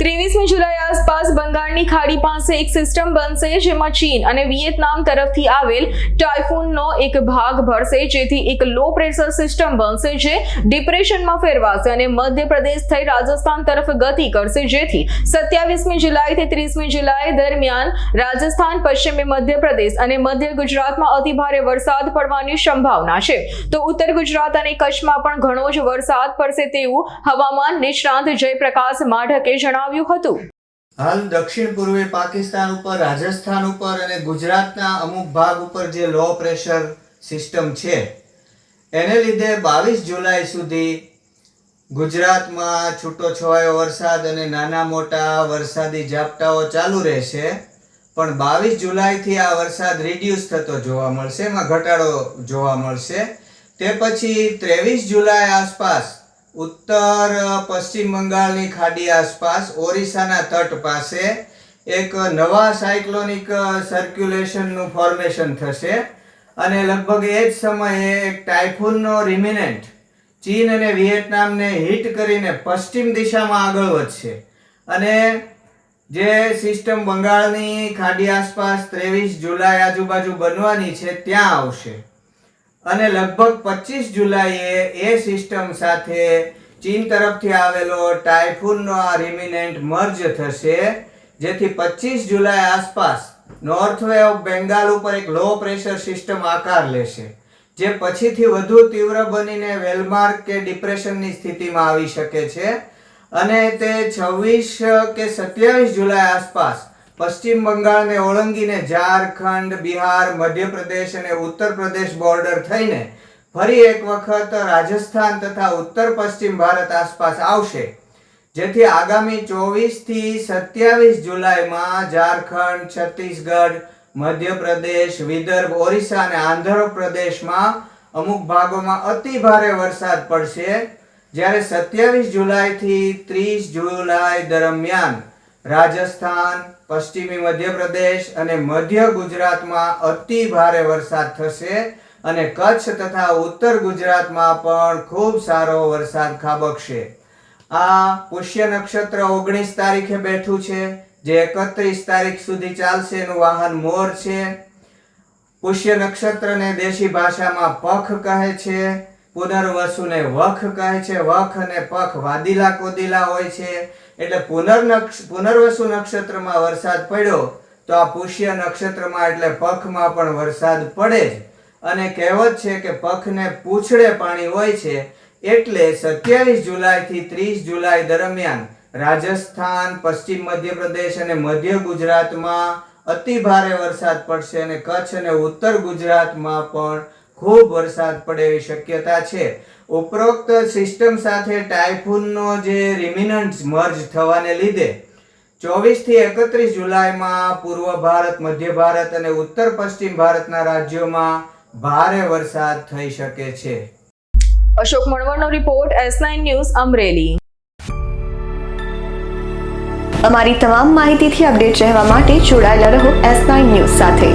ત્રેવીસમી જુલાઈ આસપાસ બંગાળની ખાડી પાસે એક સિસ્ટમ બનશે જેમાં ચીન અને વિયેતનામ તરફથી આવેલ ટાઇફૂનનો એક ભાગ ભરશે. જેથી એક લો પ્રેશર સિસ્ટમ બનશે જે ડિપ્રેશનમાં ફેરવાશે અને મધ્યપ્રદેશ થઈ રાજસ્થાન તરફ ગતિ કરશે. જેથી સત્યાવીસમી જુલાઈથી ત્રીસમી જુલાઈ દરમિયાન રાજસ્થાન, પશ્ચિમી મધ્યપ્રદેશ અને મધ્ય ગુજરાતમાં અતિભારે વરસાદ પડવાની સંભાવના છે. તો ઉત્તર ગુજરાત અને કચ્છમાં પણ ઘણો જ વરસાદ પડશે તેવું હવામાન નિષ્ણાંત જયપ્રકાશ માઢકે જણાવ્યું હતું. હાલ દક્ષિણ પૂર્વે પાકિસ્તાન ઉપર, રાજસ્થાન ઉપર અને ગુજરાતના અમુક ભાગ ઉપર જે લો પ્રેશર સિસ્ટમ છે, એને લીધે બાવીસ જુલાઈ સુધી ગુજરાતમાં છૂટો છવાયો વરસાદ અને નાના મોટા વરસાદી ઝાપટાઓ ચાલુ રહેશે. પણ બાવીસ જુલાઈથી આ વરસાદ રિડ્યુસ થતો જોવા મળશે, એમાં ઘટાડો જોવા મળશે. તે પછી ત્રેવીસ જુલાઈ આસપાસ ઉત્તર, પશ્ચિમ બંગાળની ખાડી આસપાસ ઓરિસ્સાના તટ પાસે એક નવા સાયક્લોનિક સર્ક્યુલેશનનું ફોર્મેશન થશે. અને લગભગ એ જ સમયે એક ટાઇફૂનનો રિમિનેન્ટ ચીન અને વિયેટનામને હિટ કરીને પશ્ચિમ દિશામાં આગળ વધશે. અને જે સિસ્ટમ બંગાળની ખાડી આસપાસ ત્રેવીસ જુલાઈ આજુબાજુ બનવાની છે, ત્યાં આવશે. અને લગભગ પચીસ જુલાઈએ એ સિસ્ટમ સાથે ચીન તરફથી આવેલો ટાઇફૂનનો આ રિમિનેન્ટ મર્જ થશે, જેથી પચીસ જુલાઈ આસપાસ નોર્થ વે ઓફ બેંગાલ ઉપર એક લો પ્રેશર સિસ્ટમ આકાર લેશે, જે પછીથી વધુ તીવ્ર બનીને વેલમાર્ક કે ડિપ્રેશનની સ્થિતિમાં આવી શકે છે. અને તે છવ્વીસ કે સત્યાવીસ જુલાઈ આસપાસ પશ્ચિમ બંગાળને ઓળંગીને ઝારખંડ, બિહાર, મધ્યપ્રદેશ અને ઉત્તર પ્રદેશ બોર્ડર થઈને ફરી એક વખત રાજસ્થાન તથા ઉત્તર પશ્ચિમ ભારત આસપાસ આવશે, જેથી આગામી ચોવીસથી સત્યાવીસ જુલાઈમાં ઝારખંડ, છત્તીસગઢ, મધ્યપ્રદેશ, વિદર્ભ, ઓરિસ્સા અને આંધ્રપ્રદેશમાં અમુક ભાગોમાં અતિ ભારે વરસાદ પડશે, જ્યારે સત્યાવીસ જુલાઈથી ત્રીસ જુલાઈ દરમિયાન રાજસ્થાન, પશ્ચિમી મધ્યપ્રદેશ અને મધ્ય ગુજરાતમાં અતિ ભારે વરસાદ થશે અને કચ્છ તથા ઉત્તર ગુજરાતમાં પણ ખૂબ સારો વરસાદ ખાબકશે. આ પુષ્ય નક્ષત્ર ઓગણીસ તારીખે બેઠું છે, જે એકત્રીસ તારીખ સુધી ચાલશે એનું વાહન મોર છે. પુષ્ય નક્ષત્રને દેશી ભાષામાં પખ કહે છે. પુનર્વસુને વખ કહે છે, વખ અને પખ વાદીલા કોદીલા હોય છે. એટલે પુનર્નક્ષ પુનર્વસુ નક્ષત્રમાં વરસાદ પડ્યો, તો આ પુષ્ય નક્ષત્રમાં એટલે પખમાં પણ વરસાદ પડે જ. અને કહેવત છે કે પખને પૂંછડે પાણી હોય છે, એટલે સત્યાવીસ જુલાઈ થી ત્રીસ જુલાઈ દરમિયાન રાજસ્થાન, પશ્ચિમ મધ્યપ્રદેશ અને મધ્ય ગુજરાતમાં અતિ ભારે વરસાદ પડશે અને કચ્છ અને ઉત્તર ગુજરાતમાં પણ ખૂબ વરસાદ પડે એવી શક્યતા છે. ઉપરોક્ત સિસ્ટમ સાથે ટાઇફૂનનો જે રિમિનન્ટ મર્જ થવાને લીધે ચોવીસથી એકત્રીસ જુલાઈમાં પૂર્વ ભારત, મધ્ય ભારત અને ઉત્તર પશ્ચિમ ભારતના રાજ્યોમાં ભારે વરસાદ થઈ શકે છે. Ashok મણવરનો report S nine news Amreli. અમારી તમામ માહિતીથી અપડેટ રહેવા માટે જોડાયેલા રહો એસ નાઇન ન્યૂઝ સાથે.